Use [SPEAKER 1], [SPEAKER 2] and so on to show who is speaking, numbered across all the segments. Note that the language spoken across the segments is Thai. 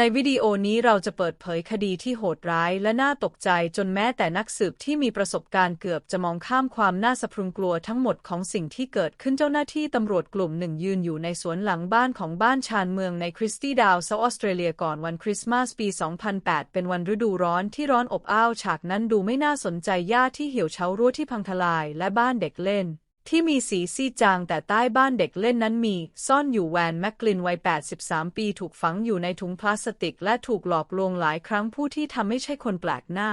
[SPEAKER 1] ในวิดีโอนี้เราจะเปิดเผยคดีที่โหดร้ายและน่าตกใจจนแม้แต่นักสืบที่มีประสบการณ์เกือบจะมองข้ามความน่าสะพรึงกลัวทั้งหมดของสิ่งที่เกิดขึ้นเจ้าหน้าที่ตำรวจกลุ่มหนึ่งยืนอยู่ในสวนหลังบ้านของบ้านชานเมืองในคริสตี้ดาวเซาออสเตรเลียก่อนวันคริสต์มาสปี 2008 เป็นวันฤดูร้อนที่ร้อนอบอ้าวฉากนั้นดูไม่น่าสนใจหญ้าที่เหี่ยวเฉารั้วที่พังทลายและบ้านเด็กเล่น ที่มีสีซีจางแต่ใต้บ้านเด็กเล่นนั้นมี ซ่อนอยู่แวนแมกกลินวัย 83 ปีถูกฝังอยู่ในถุงพลาสติก และถูกหลอกลวงหลายครั้งผู้ที่ทำไม่ใช่คนแปลกหน้า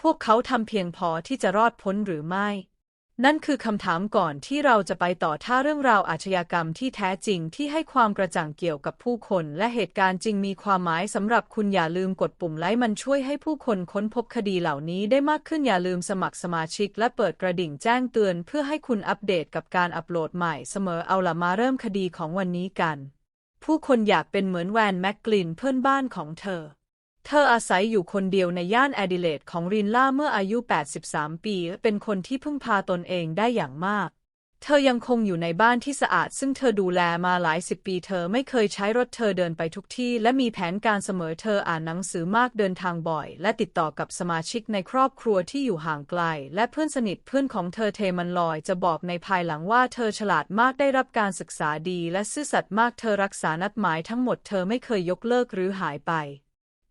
[SPEAKER 1] พวกเขาทำเพียงพอที่จะรอดพ้นหรือไม่ นั่นคือคำถามก่อนที่เราจะไปต่อถ้าเรื่องราวอาชญากรรมที่แท้จริงที่ให้ความกระจ่างเกี่ยวกับผู้คน และเหตุการณ์จริงมีความหมายสำหรับคุณอย่าลืมกดปุ่มไลค์มันช่วยให้ผู้คนค้นพบคดีเหล่านี้ได้มากขึ้นอย่าลืมสมัครสมาชิก และเปิดกระดิ่งแจ้งเตือนเพื่อให้คุณอัปเดตกับการอัปโหลดใหม่เสมอเอาละมาเริ่มคดีของวันนี้กัน ผู้คนอยากเป็นเหมือนแวนแม็กกลินเพื่อนบ้านของเธอ เธออาศัยอยู่คนเดียวในย่านแอดิเลดของรินล่าเมื่ออายุ 83 ปี เป็นคนที่พึ่งพาตนเองได้อย่างมาก เธอยังคงอยู่ในบ้านที่สะอาด ซึ่งเธอดูแลมาหลายสิบปี เธอไม่เคยใช้รถเธอเดินไปทุกที่ และมีแผนการเสมอเธออ่านหนังสือมากเดินทางบ่อย และติดต่อกับสมาชิกในครอบครัวที่อยู่ห่างไกล และเพื่อนสนิทเพื่อนของเธอเทมันลอยจะบอกในภายหลังว่าเธอฉลาดมากได้รับการศึกษาดี และซื่อสัตย์มากเธอรักษานัดหมายทั้งหมดเธอไม่เคยยกเลิกหรือหายไป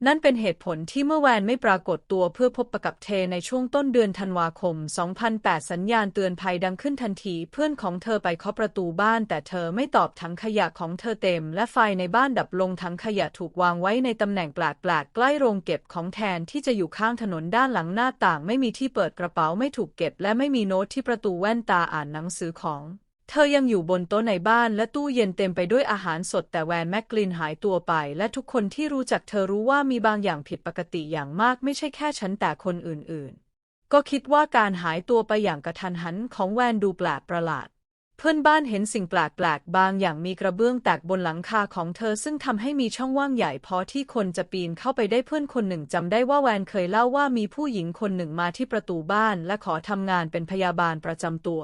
[SPEAKER 1] นั่นเป็นเหตุผลที่เมื่อแวนไม่ปรากฏตัวเพื่อพบปะกับเทในช่วงต้นเดือนธันวาคม 2008 สัญญาณเตือนภัยดังขึ้นทันทีเพื่อนของเธอไปเคาะประตูบ้าน แต่เธอไม่ตอบถังขยะของเธอเต็ม และไฟในบ้านดับลงถังขยะถูกวางไว้ในตำแหน่งแปลกๆใกล้โรงเก็บของแทนที่จะอยู่ข้างถนนด้านหลังหน้าต่าง ไม่มีที่เปิดกระเป๋าไม่ถูกเก็บ และไม่มีโน้ตที่ประตูแว่นตาอ่านหนังสือของ เธอยังอยู่บนโต๊ะในบ้านและตู้เย็นเต็มไปด้วยอาหารสดแต่แวนแมกกลินหายตัวไป และทุกคนที่รู้จักเธอรู้ว่ามีบางอย่างผิดปกติอย่างมากไม่ใช่แค่ฉันแต่คนอื่นๆ ก็คิดว่าการหายตัวไปอย่างกระทันหันของแวนดูแปลกประหลาด เพื่อนบ้านเห็นสิ่งแปลกๆ บางอย่างมีกระเบื้องแตกบนหลังคาของเธอซึ่งทำให้มีช่องว่างใหญ่พอที่คนจะปีนเข้าไปได้เพื่อนคนหนึ่งจำได้ว่าแวนเคยเล่าว่ามีผู้หญิงคนหนึ่งมาที่ประตูบ้าน และขอทำงานเป็นพยาบาลประจำตัว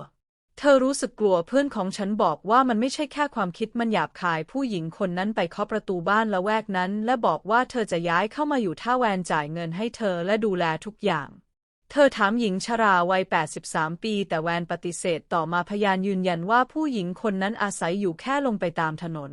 [SPEAKER 1] เธอรู้สึกกลัวเพื่อนของฉันบอกว่ามันไม่ใช่แค่ความคิดมันหยาบคายผู้หญิงคนนั้นไปเคาะประตูบ้านละแวกนั้น และบอกว่าเธอจะย้ายเข้ามาอยู่ถ้าแวนจ่ายเงินให้เธอและดูแลทุกอย่าง เธอถามหญิงชราวัย 83 ปี แต่แวนปฏิเสธต่อมาพยานยืนยันว่าผู้หญิงคนนั้นอาศัยอยู่แค่ลงไปตามถนน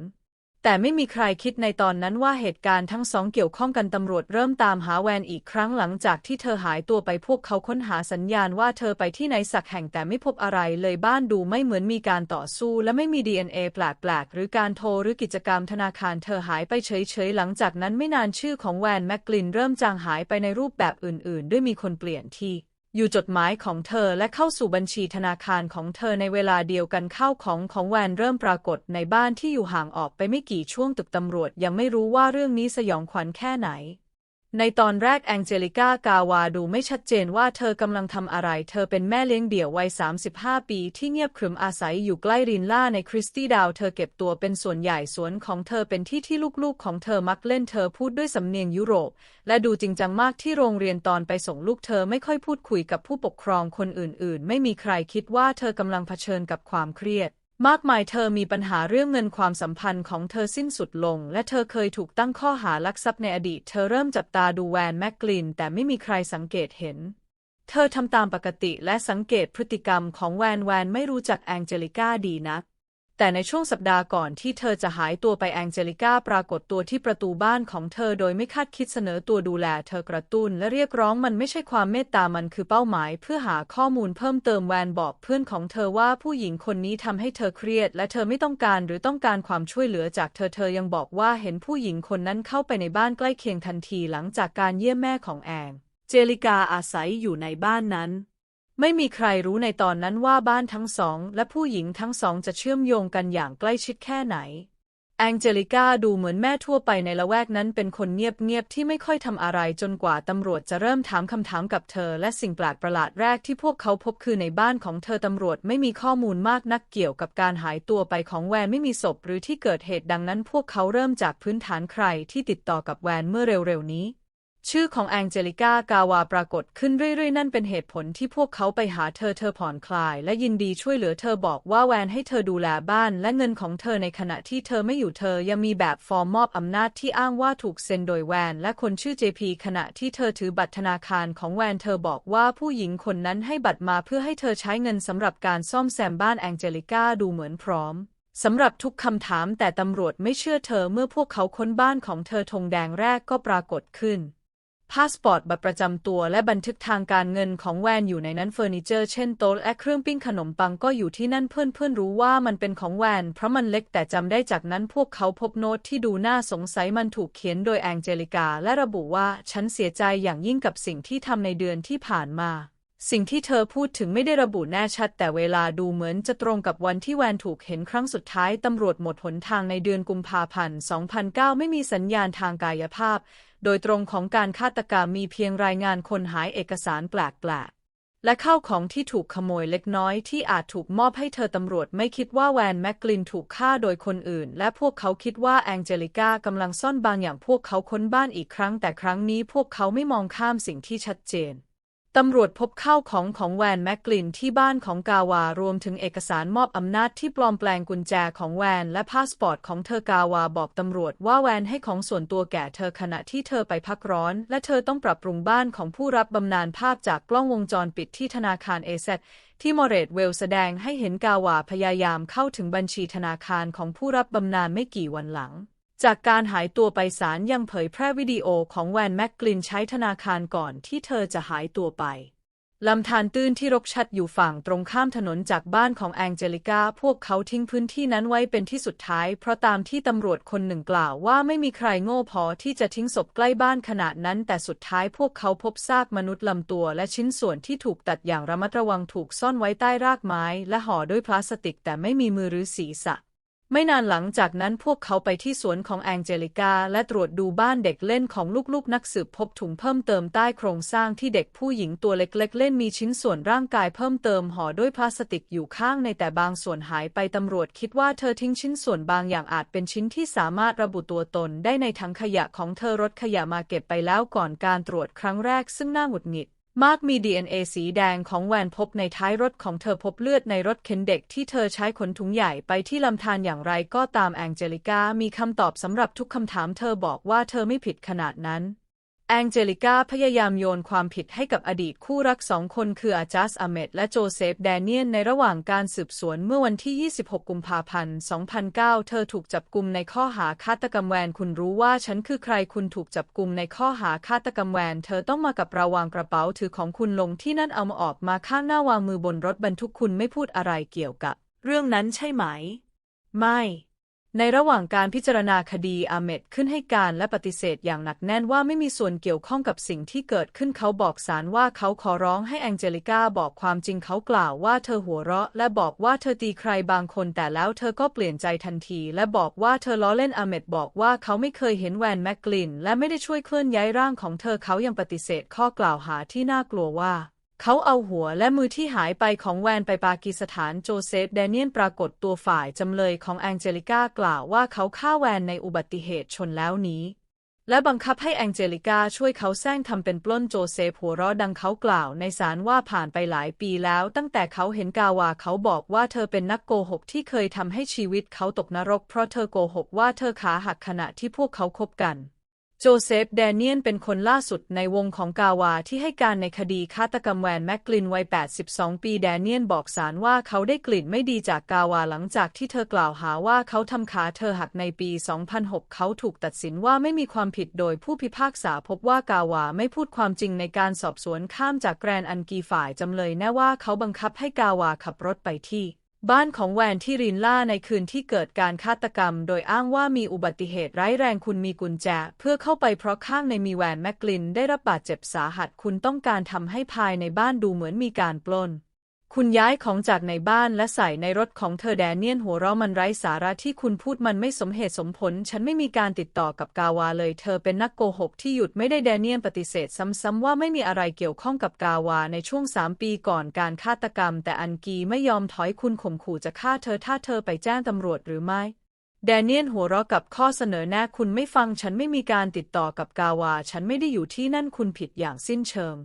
[SPEAKER 1] แต่ไม่มีใครคิดในตอนนั้นว่าเหตุการณ์ทั้งสองเกี่ยวข้องกันตำรวจเริ่มตามหาแวนอีกครั้งหลังจากที่เธอหายตัวไปพวกเขาค้นหาสัญญาณว่าเธอไปที่ไหนสักแห่งแต่ไม่พบอะไรเลยบ้านดูไม่เหมือนมีการต่อสู้ และไม่มี DNA แปลกๆ หรือการโทรหรือกิจกรรมธนาคารเธอหายไปเฉยๆ หลังจากนั้นไม่นานชื่อของแวนแมกกลินเริ่มจางหายไปในรูปแบบอื่นๆ ด้วยมีคนเปลี่ยนที่ อยู่จดหมายของเธอและเข้าสู่บัญชีธนาคารของเธอในเวลาเดียวกันเข้าของของแวนเริ่มปรากฏในบ้านที่อยู่ห่างออกไปไม่กี่ช่วงตึกตำรวจยังไม่รู้ว่าเรื่องนี้สยองขวัญแค่ไหน ในตอนแรกแองเจลิก้ากาวาดูไม่ชัดเจนว่าเธอกำลังทำอะไร เธอเป็นแม่เลี้ยงเดี่ยววัย 35 ปีที่เงียบขรึมอาศัยอยู่ใกล้รินล่าในคริสตี้ดาว เธอเก็บตัวเป็นส่วนใหญ่สวนของเธอเป็นที่ที่ลูกๆ ของเธอมักเล่นเธอพูดด้วยสำเนียงยุโรป และดูจริงจังมากที่โรงเรียนตอนไปส่งลูกเธอไม่ค่อยพูดคุยกับผู้ปกครองคนอื่นๆ ไม่มีใครคิดว่าเธอกำลังเผชิญกับความเครียด มากมายเธอมีปัญหาเรื่องเงินความสัมพันธ์ของเธอสิ้นสุดลง และเธอเคยถูกตั้งข้อหาลักทรัพย์ในอดีต เธอเริ่มจับตาดูแวนแมกกลิน แต่ไม่มีใครสังเกตเห็น เธอทำตามปกติและสังเกตพฤติกรรมของแวนแวนไม่รู้จักแองเจลิก้าดีนัก แต่ในช่วงสัปดาห์ก่อนที่เธอจะหายตัวไปแองเจลิก้าปรากฏตัวที่ประตูบ้านของเธอโดยไม่คาดคิดเสนอตัวดูแลเธอกระตุ้นและเรียกร้องมันไม่ใช่ความเมตตามันคือเป้าหมาย เพื่อหาข้อมูลเพิ่มเติมแวนบอกเพื่อนของเธอว่าผู้หญิงคนนี้ทำให้เธอเครียด และเธอไม่ต้องการหรือต้องการความช่วยเหลือจากเธอเธอยังบอกว่าเห็นผู้หญิงคนนั้นเข้าไปในบ้านใกล้เคียงทันทีหลังจากการเยี่ยมแม่ของแองเจลิกาอาศัยอยู่ในบ้านนั้น ไม่มีใครรู้ในตอนนั้นว่าบ้านทั้งสอง และผู้หญิงทั้งสองจะเชื่อมโยงกันอย่างใกล้ชิดแค่ไหน แองเจลิก้าดูเหมือนแม่ทั่วไปในละแวกนั้นเป็นคนเงียบๆที่ไม่ค่อยทำอะไรจนกว่าตำรวจจะเริ่มถามคำถามกับเธอ และสิ่งแปลกประหลาดแรกที่พวกเขาพบคือในบ้านของเธอตำรวจไม่มีข้อมูลมากนักเกี่ยวกับการหายตัวไปของแวนไม่มีศพหรือที่เกิดเหตุดังนั้น พวกเขาเริ่มจากพื้นฐานใครที่ติดต่อกับแวนเมื่อเร็วๆนี้ ชื่อของแองเจลิก้ากาวาปรากฏขึ้นเรื่อยๆ นั่นเป็นเหตุผลที่พวกเขาไปหาเธอเธอผ่อนคลาย และยินดีช่วยเหลือเธอบอกว่าแวนให้เธอดูแลบ้านและเงินของเธอในขณะที่เธอไม่อยู่เธอยังมีแบบฟอร์มมอบอำนาจที่อ้างว่าถูกเซ็นโดยแวนและคนชื่อ JP ขณะที่เธอถือบัตรธนาคารของแวนเธอบอกว่าผู้หญิงคนนั้นให้บัตรมาเพื่อให้เธอใช้เงินสำหรับการซ่อมแซมบ้านแองเจลิก้าดูเหมือนพร้อมสำหรับทุกคำถามแต่ตำรวจไม่เชื่อเธอเมื่อพวกเขาค้นบ้านของเธอธงแดงแรกก็ปรากฏขึ้น พาสปอร์ตบัตรประจำตัวและบันทึกทางการเงินของแวนอยู่ในนั้นเฟอร์นิเจอร์เช่นโต๊ะและเครื่องปิ้งขนมปังก็อยู่ที่นั่นเพื่อนๆรู้ว่ามันเป็นของแวนเพราะมันเล็กแต่จำได้จากนั้นพวกเขาพบโน้ตที่ดูน่าสงสัยมันถูกเขียนโดยแองเจลิกา และระบุว่าฉันเสียใจอย่างยิ่งกับสิ่งที่ทำในเดือนที่ผ่านมาสิ่งที่เธอพูดถึงไม่ได้ระบุแน่ชัด แต่เวลาดูเหมือนจะตรงกับวันที่แวนถูกเห็นครั้งสุดท้าย ตำรวจหมดหนทางในเดือนกุมภาพันธ์ 2009 ไม่มีสัญญาณทางกายภาพ โดยตรงของการฆาตกรรมมีเพียงรายงานคนหายเอกสารแปลกๆ และข้าวของที่ถูกขโมยเล็กน้อยที่อาจถูกมอบให้เธอตำรวจไม่คิดว่าแวนแมกกลินถูกฆ่าโดยคนอื่น และพวกเขาคิดว่าแองเจลิกากำลังซ่อนบางอย่างพวกเขาค้นบ้านอีกครั้ง แต่ครั้งนี้พวกเขาไม่มองข้ามสิ่งที่ชัดเจน ตำรวจพบข้าวของของแวนแมกกลินที่บ้านของกาวารวมถึงเอกสารมอบอำนาจที่ปลอมแปลงกุญแจของแวนและพาสปอร์ตของเธอกาวาบอกตำรวจว่าแวนให้ของส่วนตัวแก่เธอขณะที่เธอไปพักร้อน และเธอต้องปรับปรุงบ้านของผู้รับบำนาญภาพจากกล้องวงจรปิดที่ธนาคารเอเซที่มอเรตเวลแสดงให้เห็นกาวาพยายามเข้าถึงบัญชีธนาคารของผู้รับบำนาญไม่กี่วันหลัง จากการหายตัวไปศาลยังเผยแพร่วิดีโอของแวนแมกกลินใช้ธนาคารก่อนที่เธอจะหายตัวไปลำธารตื้นที่รกชัดอยู่ฝั่งตรงข้ามถนนจากบ้านของแองเจลิกาพวกเขาทิ้งพื้นที่นั้นไว้เป็นที่สุดท้าย เพราะตามที่ตำรวจคนหนึ่งกล่าวว่าไม่มีใครโง่พอที่จะทิ้งศพใกล้บ้านขนาดนั้น แต่สุดท้ายพวกเขาพบซากมนุษย์ลำตัว และชิ้นส่วนที่ถูกตัดอย่างระมัดระวังถูกซ่อนไว้ใต้รากไม้ และห่อด้วยพลาสติกแต่ไม่มีมือหรือศีรษะ ไม่นานหลังจากนั้นพวกเขาไปที่สวนของแองเจลิกา และตรวจดูบ้านเด็กเล่นของลูกๆ นักสืบพบถุงเพิ่มเติมใต้โครงสร้างที่เด็กผู้หญิงตัวเล็กๆเล่นมีชิ้นส่วนร่างกายเพิ่มเติมห่อด้วยพลาสติกอยู่ข้างในแต่บางส่วนหายไปตำรวจคิดว่าเธอทิ้งชิ้นส่วนบางอย่างอาจเป็นชิ้นที่สามารถระบุตัวตนได้ในถังขยะของเธอรถขยะมาเก็บไปแล้วก่อนการตรวจครั้งแรกซึ่งน่าหงุดหงิด มากมี DNA สีแดงของแวนพบในท้ายรถของเธอพบเลือดในรถเข็นเด็กที่เธอใช้ขนถุงใหญ่ไปที่ลำธารอย่างไรก็ตามแองเจลิกามีคำตอบสำหรับทุกคำถามเธอบอกว่าเธอไม่ผิดขนาดนั้น แองเจลิก้าพยายามโยนความผิดให้กับอดีตคู่รักสองคนคืออาจัสอเมดและโจเซฟแดเนียนในระหว่างการสืบสวนเมื่อวันที่ 26 กุมภาพันธ์ 2009 เธอถูกจับกุมในข้อหาฆาตกรรมแวนคุณรู้ว่าฉันคือใครคุณถูกจับกุมในข้อหาฆาตกรรมแวนเธอต้องมากับระวางกระเป๋าถือของคุณลงที่นั่นเอามาออกมาข้างหน้าวางมือบนรถบรรทุกคุณไม่พูดอะไรเกี่ยวกับ เรื่องนั้นใช่ไหม ไม่ ในระหว่างการพิจารณาคดีอาเมดขึ้นให้การและปฏิเสธอย่างหนักแน่นว่าไม่มีส่วนเกี่ยวข้องกับสิ่งที่เกิดขึ้นเขาบอกศาลว่าเขาขอร้องให้แองเจลิก้าบอกความจริงเขากล่าวว่าเธอหัวเราะ และบอกว่าเธอตีใครบางคนแต่แล้วเธอก็เปลี่ยนใจทันที และบอกว่าเธอล้อเล่นอาเมดบอกว่าเขาไม่เคยเห็นแวนแมกกลินและไม่ได้ช่วยเคลื่อนย้ายร่างของเธอเขายังปฏิเสธข้อกล่าวหาที่น่ากลัวว่า เขาเอาหัวและมือที่หายไปของแวนไปปากีสถานโจเซฟแดเนียนปรากฏตัวฝ่ายจำเลยของแองเจลิก้ากล่าวว่าเขาฆ่าแวนในอุบัติเหตุชนแล้วนี้ และบังคับให้แองเจลิก้าช่วยเขาแซงทำเป็นปล้นโจเซฟหัวเราะดังเขากล่าวในศาลว่าผ่านไปหลายปีแล้ว ตั้งแต่เขาเห็นกาวาเขาบอกว่าเธอเป็นนักโกหกที่เคยทำให้ชีวิตเขาตกนรก เพราะเธอโกหกว่าเธอขาหักขณะที่พวกเขาคบกัน โจเซฟแดเนียนเป็นคนล่าสุดในวงของกาวาที่ให้การในคดีฆาตกรรมแวนแมกกลินวัย 82 ปีแดเนียนบอกศาลว่าเขาได้กลิ่นไม่ดีจากกาวาหลังจากที่เธอกล่าวหาว่าเขาทำขาเธอหักในปี 2006 เขาถูกตัดสินว่าไม่มีความผิดโดยผู้พิพากษาพบว่ากาวาไม่พูดความจริงในการสอบสวนข้ามจากแกรนอันกีฝ่ายจำเลยแน่ว่าเขาบังคับให้กาวาขับรถไปที่ บ้านของแวนที่รินล่าในคืนที่เกิดการฆาตกรรม โดยอ้างว่ามีอุบัติเหตุร้ายแรงคุณมีกุญแจ เพื่อเข้าไปเพราะข้างในมีแวนแมกกลินได้รับบาดเจ็บสาหัสคุณต้องการทำให้ภายในบ้านดูเหมือนมีการปล้น คุณย้ายของจากในบ้านและใส่ในรถของเธอแดเนียนหัวเราะมันไร้สาระที่คุณพูดมันไม่สมเหตุสมผล ฉันไม่มีการติดต่อกับกาวาเลย เธอเป็นนักโกหกที่หยุดไม่ได้แดเนียนปฏิเสธซ้ำๆว่าไม่มีอะไรเกี่ยวข้องกับกาวาในช่วงสามปีก่อนการฆาตกรรม แต่อันกีไม่ยอมถอยคุณข่มขู่จะฆ่าเธอถ้าเธอไปแจ้งตำรวจหรือไม่แดเนียลหัวเราะกับข้อเสนอแนะคุณไม่ฟังฉันไม่มีการติดต่อกับกาวา ฉันไม่ได้อยู่ที่นั่นคุณผิดอย่างสิ้นเชิง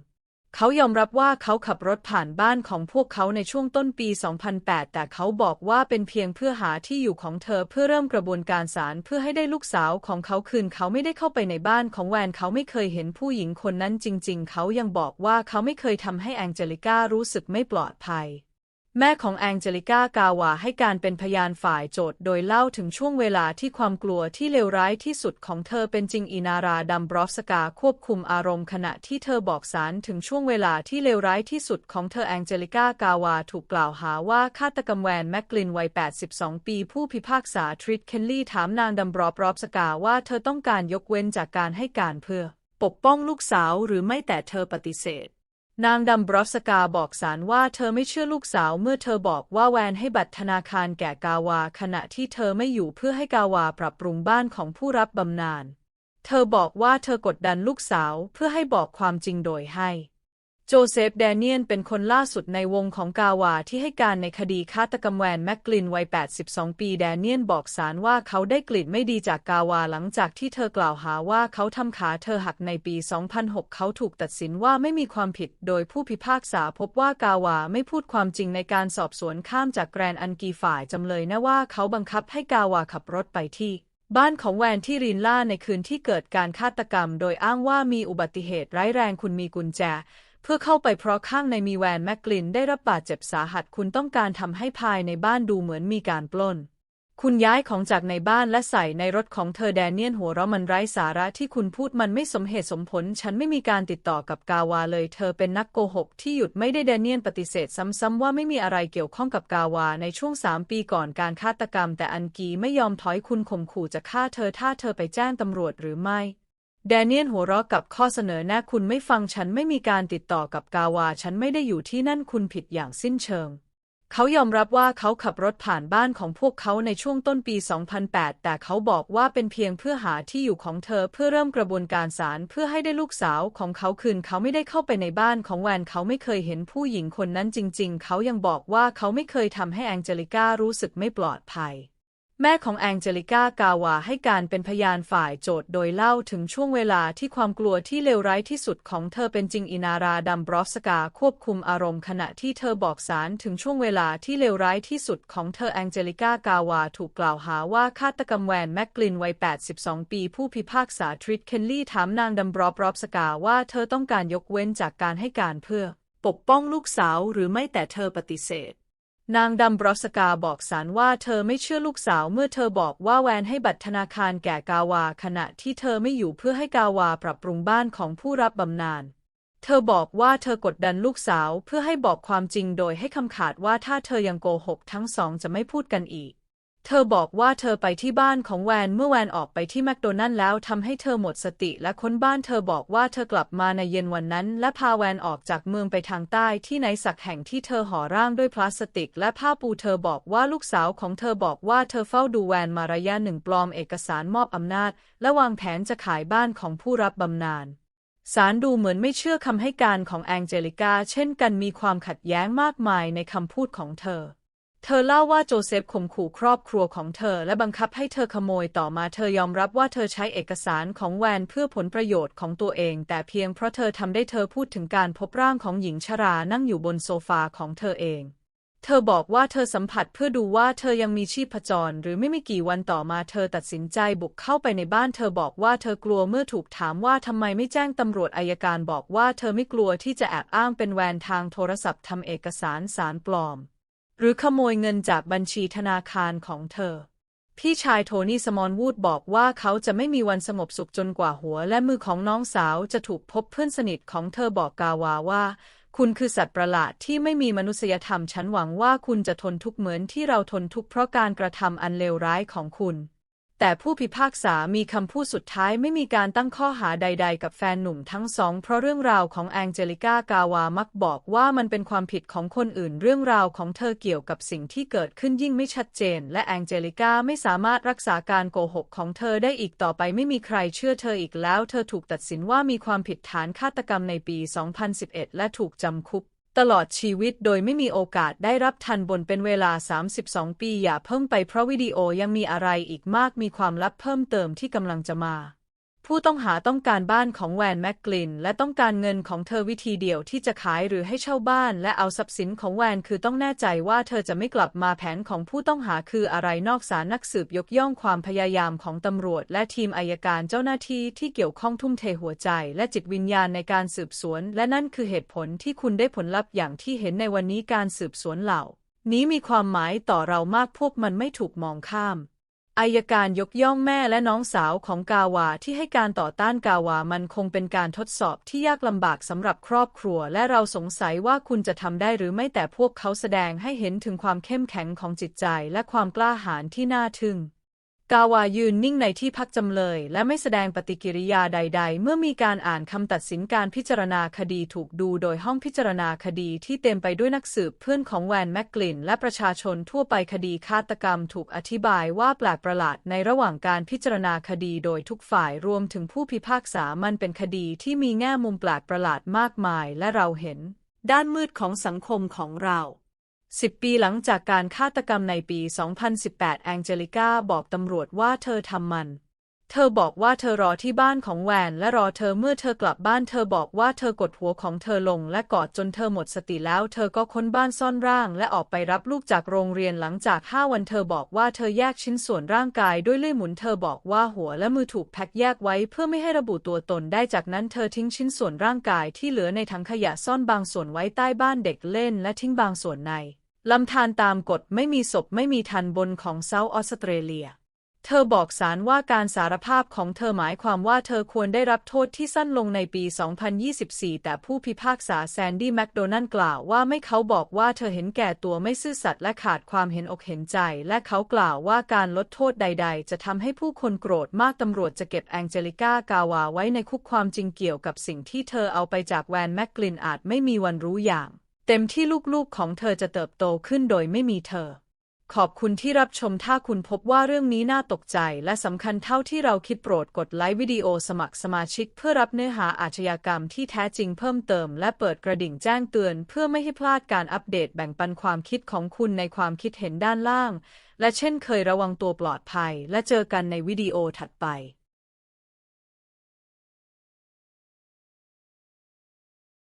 [SPEAKER 1] เขายอมรับว่าเขาขับรถผ่านบ้านของพวกเขาในช่วงต้นปี 2008 แต่เขาบอกว่าเป็นเพียงเพื่อหาที่อยู่ของเธอเพื่อเริ่มกระบวนการศาลเพื่อให้ได้ลูกสาวของเขาคืนเขาไม่ได้เข้าไปในบ้านของแวนเขาไม่เคยเห็นผู้หญิงคนนั้นจริง ๆ เขายังบอกว่าเขาไม่เคยทำให้แองเจลิก้ารู้สึกไม่ปลอดภัย แม่ของแองเจลิก้ากาวาให้การเป็นพยานฝ่ายโจทย์โดยเล่าถึงช่วงเวลาที่ความกลัวที่เลวร้ายที่สุดของเธอเป็นจริงอินาราดัมบรอฟสกาควบคุมอารมณ์ขณะที่เธอบอกสารถึงช่วงเวลาที่เลวร้ายที่สุดของเธอแองเจลิก้ากาวาถูกกล่าวหาว่าฆาตกรรมแวนแมกกลินวัย 82 ปีผู้พิพากษาทริดเคนลี่ถามนางดัมบรอฟรอฟสกาว่าเธอต้องการยกเว้นจากการให้การเพื่อ ปกป้องลูกสาวหรือไม่แต่เธอปฏิเสธ นางดัมบรอฟสกาบอกศาลว่าเธอไม่เชื่อลูกสาวเมื่อเธอบอกว่าแวนให้บัตรธนาคารแก่กาวา ขณะที่เธอไม่อยู่เพื่อให้กาวาปรับปรุงบ้านของผู้รับบำนาญ เธอบอกว่าเธอกดดันลูกสาวเพื่อให้บอกความจริงโดยให้ โจเซฟแดเนียนเป็นคนล่าสุดในวงของกาวาที่ให้การในคดีฆาตกรรมแวนแมกกลินวัย 82 ปีแดเนียนบอกศาลว่าเขาได้กลิ่นไม่ดีจากกาวาหลังจากที่เธอกล่าวหาว่าเขาทำขาเธอหักในปี 2006 เขาถูกตัดสินว่าไม่มีความผิด โดยผู้พิพากษาพบว่ากาวาไม่พูดความจริงในการสอบสวนข้ามจากแกรนอันกีฝ่ายจำเลยนะว่าเขาบังคับให้กาวาขับรถไปที่บ้านของแวนที่รินล่าในคืนที่เกิดการฆาตกรรม โดยอ้างว่ามีอุบัติเหตุร้ายแรงคุณมีกุญแจ เพื่อเข้าไปเพราะข้างในมีแวนแมกกลินได้รับบาดเจ็บสาหัสคุณต้องการทำให้ภายในบ้านดูเหมือนมีการปล้น คุณย้ายของจากในบ้านและใส่ในรถของเธอแดเนียนหัวเราะมันไร้สาระที่คุณพูดมันไม่สมเหตุสมผล ฉันไม่มีการติดต่อกับกาวาเลย เธอเป็นนักโกหกที่หยุดไม่ได้แดเนียนปฏิเสธซ้ำๆว่าไม่มีอะไรเกี่ยวข้องกับกาวาในช่วงสามปีก่อนการฆาตกรรม แต่อันกีไม่ยอมถอยคุณข่มขู่จะฆ่าเธอถ้าเธอไปแจ้งตำรวจหรือไม่ แดเนียนหัวเราะกับข้อเสนอแนะคุณไม่ฟังฉันไม่มีการติดต่อกับกาวา ฉันไม่ได้อยู่ที่นั่นคุณผิดอย่างสิ้นเชิง เขายอมรับว่าเขาขับรถผ่านบ้านของพวกเขาในช่วงต้นปี 2008 แต่เขาบอกว่าเป็นเพียงเพื่อหาที่อยู่ของเธอเพื่อเริ่มกระบวนการศาลเพื่อให้ได้ลูกสาวของเขาคืนเขาไม่ได้เข้าไปในบ้านของแวนเขาไม่เคยเห็นผู้หญิงคนนั้นจริง ๆ เขายังบอกว่าเขาไม่เคยทำให้แองเจลิก้ารู้สึกไม่ปลอดภัย แม่ของแองเจลิก้ากาวาให้การเป็นพยานฝ่ายโจทย์โดยเล่าถึงช่วงเวลาที่ความกลัวที่เลวร้ายที่สุดของเธอเป็นจริงอินาราดัมบรอฟสกาควบคุมอารมณ์ขณะที่เธอบอกสารถึงช่วงเวลาที่เลวร้ายที่สุดของเธอแองเจลิก้ากาวาถูกกล่าวหาว่าฆาตกรรมแวนแมกกลินวัย 82 ปี ผู้พิพากษาทริดเคนลี่ถามนางดัมบรอฟรอฟสกาว่าเธอต้องการยกเว้นจากการให้การเพื่อ ปกป้องลูกสาวหรือไม่แต่เธอปฏิเสธ นางดัมบรอสกาบอกศาลว่าเธอไม่เชื่อลูกสาวเมื่อเธอบอกว่าแวนให้บัตรธนาคารแก่กาวา ขณะที่เธอไม่อยู่เพื่อให้กาวาปรับปรุงบ้านของผู้รับบำนาญ เธอบอกว่าเธอกดดันลูกสาวเพื่อให้บอกความจริงโดยให้คำขาดว่าถ้าเธอยังโกหกทั้งสองจะไม่พูดกันอีก เธอบอกว่าเธอไปที่บ้านของแวนเมื่อแวนออกไปที่แมคโดนัลล์แล้วทำให้เธอหมดสติและค้นบ้านเธอบอกว่าเธอกลับมาในเย็นวันนั้น และพาแวนออกจากเมืองไปทางใต้ที่ไหนสักแห่งที่เธอห่อร่างด้วยพลาสติก และผ้าปูเธอบอกว่าลูกสาวของเธอบอกว่าเธอเฝ้าดูแวนมาระยะหนึ่งปลอมเอกสารมอบอำนาจ และวางแผนจะขายบ้านของผู้รับบำนาญศาลดูเหมือนไม่เชื่อคำให้การของแองเจลิกาเช่นกันมีความขัดแย้งมากมายในคำพูดของเธอ เธอเล่าว่าโจเซฟข่มขู่ครอบครัวของเธอและบังคับให้เธอขโมยต่อมาเธอยอมรับว่าเธอใช้เอกสารของแวนเพื่อผลประโยชน์ของตัวเอง แต่เพียงเพราะเธอทำได้เธอพูดถึงการพบร่างของหญิงชรานั่งอยู่บนโซฟาของเธอเอง เธอบอกว่าเธอสัมผัสเพื่อดูว่าเธอยังมีชีพจร หรือไม่มีกี่วันต่อมาเธอตัดสินใจบุกเข้าไปในบ้าน เธอบอกว่าเธอกลัวเมื่อถูกถามว่าทำไมไม่แจ้งตำรวจอายการบอกว่าเธอไม่กลัวที่จะแอบอ้างเป็นแวนทางโทรศัพท์ทำเอกสารสารปลอม รือขโมยเงินจากบัญชีธนาคารของเธอ พี่ชายโทนี่สมอนวูดบอกว่าเขาจะไม่มีวันสงบสุขจนกว่าหัวและมือของน้องสาวจะถูกพบเพื่อนสนิทของเธอบอกกาวาว่า คุณคือสัตว์ประหลาดที่ไม่มีมนุษยธรรมฉันหวังว่าคุณจะทนทุกข์เหมือนที่เราทนทุกข์เพราะการกระทำอันเลวร้ายของคุณ แต่ผู้พิพากษามีคำพูดสุดท้ายไม่มีการตั้งข้อหาใด ๆ กับแฟนหนุ่มทั้งสอง เพราะเรื่องราวของแองเจลิก้ากาวามักบอกว่ามันเป็นความผิดของคนอื่น เรื่องราวของเธอเกี่ยวกับสิ่งที่เกิดขึ้นยิ่งไม่ชัดเจน และแองเจลิก้าไม่สามารถรักษาการโกหกของเธอได้อีกต่อไปไม่มีใครเชื่อเธออีกแล้ว เธอถูกตัดสินว่ามีความผิดฐานฆาตกรรมในปี 2011 และถูกจำคุก ตลอดชีวิตโดยไม่มีโอกาสได้รับทันบนเป็นเวลา 32 ปีอย่าเพิ่งไปเพราะวิดีโอยังมีอะไรอีกมากมีความลับเพิ่มเติมที่กำลังจะมา ผู้ต้องหาต้องการบ้านของแวนแมกกลิน และต้องการเงินของเธอวิธีเดียวที่จะขายหรือให้เช่าบ้าน และเอาทรัพย์สินของแวนคือต้องแน่ใจว่าเธอจะไม่กลับมาแผนของผู้ต้องหาคืออะไรนอกสารนักสืบยกย่องความพยายามของตำรวจ และทีมอายการเจ้าหน้าที่ที่เกี่ยวข้องทุ่มเทหัวใจ และจิตวิญญาณในการสืบสวน และนั่นคือเหตุผลที่คุณได้ผลลัพธ์อย่างที่เห็นในวันนี้การสืบสวนเหล่า นี้มีความหมายต่อเรามากพวกมันไม่ถูกมองข้าม อายการยกย่องแม่และน้องสาวของกาวาที่ให้การต่อต้านกาวามันคงเป็นการทดสอบที่ยากลำบากสำหรับครอบครัว และเราสงสัยว่าคุณจะทำได้หรือไม่แต่พวกเขาแสดงให้เห็นถึงความเข้มแข็งของจิตใจและความกล้าหาญที่น่าทึ่ง กาวายืนนิ่งในที่พักจำเลย และไม่แสดงปฏิกิริยาใด ๆ เมื่อมีการอ่านคำตัดสินการพิจารณาคดีถูกดูโดยห้องพิจารณาคดีที่เต็มไปด้วยนักสืบเพื่อนของแวนแมกกลิน และประชาชนทั่วไปคดีฆาตกรรมถูกอธิบายว่าแปลกประหลาดในระหว่างการพิจารณาคดีโดยทุกฝ่ายรวมถึงผู้พิพากษามันเป็นคดีที่มีแง่มุมแปลกประหลาดมากมาย และเราเห็น ด้านมืดของสังคมของเรา สิบปีหลังจากการฆาตกรรมในปี 2018 แองเจลิก้าบอกตำรวจว่าเธอทำมัน เธอบอกว่าเธอรอที่บ้านของแวนและรอเธอเมื่อเธอกลับบ้าน เธอบอกว่าเธอกดหัวของเธอลงและกอดจนเธอหมดสติแล้ว เธอก็ค้นบ้านซ่อนร่างและออกไปรับลูกจากโรงเรียนหลังจาก 5 วันเธอบอกว่าเธอแยกชิ้นส่วนร่างกายด้วยเลื่อยหมุน เธอบอกว่าหัวและมือถูกแพ็คแยกไว้เพื่อไม่ให้ระบุตัวตนได้ จากนั้นเธอทิ้งชิ้นส่วนร่างกายที่เหลือในถังขยะซ่อนบางส่วนไว้ใต้บ้านเด็กเล่น และทิ้งบางส่วนใน ลำธารตามกฎไม่มีศพไม่มีทันบนของเซาท์ออสเตรเลีย เธอบอกศาลว่าการสารภาพของเธอหมายความว่าเธอควรได้รับโทษที่สั้นลงในปี 2024 แต่ผู้พิพากษาแซนดี้แมคโดนัลกล่าวว่าไม่เขาบอกว่าเธอเห็นแก่ตัวไม่ซื่อสัตย์และขาดความเห็นอกเห็นใจ และเขากล่าวว่าการลดโทษใด ๆ จะทำให้ผู้คนโกรธมากตำรวจจะเก็บแองเจลิก้ากาวาไว้ในคุกความจริงเกี่ยวกับสิ่งที่เธอเอาไปจากแวนแมกกลินอาจไม่มีวันรู้อย่าง เต็มที่ลูกๆของเธอจะเติบโตขึ้นโดยไม่มีเธอ ขอบคุณที่รับชมถ้าคุณพบว่าเรื่องนี้น่าตกใจและสำคัญเท่าที่เราคิดโปรดกดไลค์วิดีโอสมัครสมาชิก เพื่อรับเนื้อหาอาชญากรรมที่แท้จริงเพิ่มเติม และเปิดกระดิ่งแจ้งเตือนเพื่อไม่ให้พลาดการอัปเดตแบ่งปันความคิดของคุณในความคิดเห็นด้านล่าง และเช่นเคยระวังตัวปลอดภัย และเจอกันในวิดีโอถัดไป